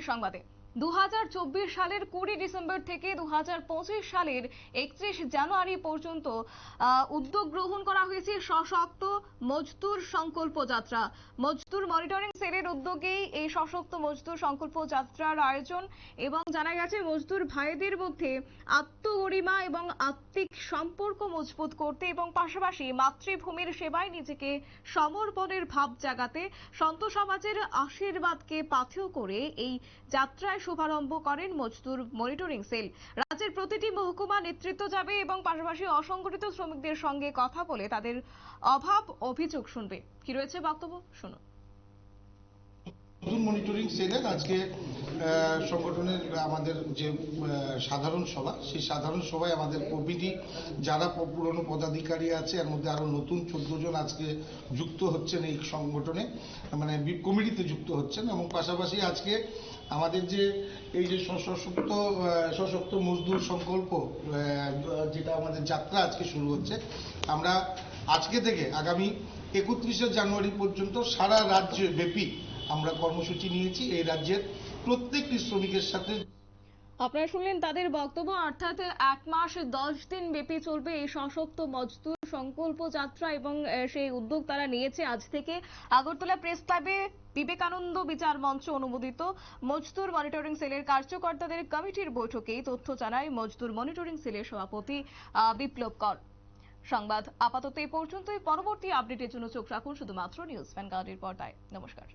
সংবাদে। দু হাজার চব্বিশ সালের কুড়ি ডিসেম্বর থেকে দু হাজার পঁচিশ সালের একত্রিশ জানুয়ারি পর্যন্ত উদ্যোগ গ্রহণ করা হয়েছে সশক্ত মজদুর সংকল্প যাত্রা। মজদুর মনিটরিং সেলের উদ্যোগেই এই সশক্ত মজদুর সংকল্প যাত্রার আয়োজন এবং জানা গেছে, মজদুর ভাইদের মধ্যে আত্মগরিমা এবং আত্মিক সম্পর্ক মজবুত করতে এবং পাশাপাশি মাতৃভূমির সেবায় নিজেকে সমর্পণের ভাব জাগাতে সন্ত সমাজের আশীর্বাদকে পাথেয় করে এই যাত্রায় শুভারম্ভ করেন মজদুর মনিটরিং সেল। রাজ্যের প্রতিটি মহকুমা নেতৃত্ব যাবে এবং পাশাপাশি অসংগঠিত শ্রমিকদের সঙ্গে কথা বলে তাদের অভাব অভিযোগ শুনবে। কি রয়েছে বক্তব্য? শুনুন। মনিটরিং সেলের আজকে সংগঠনের আমাদের যে সাধারণ সভা, সেই সাধারণ সভায় আমাদের প্রভৃতি যারা পুরনো পদাধিকারী আছে, এর মধ্যে আরও নতুন চোদ্দ জন আজকে যুক্ত হচ্ছেন এই সংগঠনে মানে কমিটিতে যুক্ত হচ্ছেন এবং পাশাপাশি আজকে আমাদের যে, এই যে সশক্ত সশক্ত মজদুর সংকল্প যেটা আমাদের যাত্রা আজকে শুরু হচ্ছে, আমরা আজকে থেকে আগামী একত্রিশে জানুয়ারি পর্যন্ত সারা রাজ্য ব্যাপী আমরা কর্মসূচি নিয়েছি। এই রাজ্যের প্রত্যেকটি শ্রমিকের সাথে আপনারা শুনলেন তাদের বক্তব্য, অর্থাৎ এক মাস দশ দিন ব্যাপী চলবে এই সশক্ত মজদুর সংকল্প যাত্রা এবং সেই উদ্যোগ তারা নিয়েছে আজ থেকে। আগরতলা প্রেস ক্লাবে বিবেকানন্দ বিচার মঞ্চ অনুমোদিত মজদুর মনিটরিং সেলের কার্যকর্তাদের কমিটির বৈঠকে তথ্য জানায় মজদুর মনিটরিং সেলের সভাপতি বিপ্লব কর। সংবাদ আপাতত এই পর্যন্তই। পরবর্তী আপডেটের জন্য চোখ রাখুন শুধুমাত্র নিউজ ভ্যানগার্ডের পর্দায়। নমস্কার।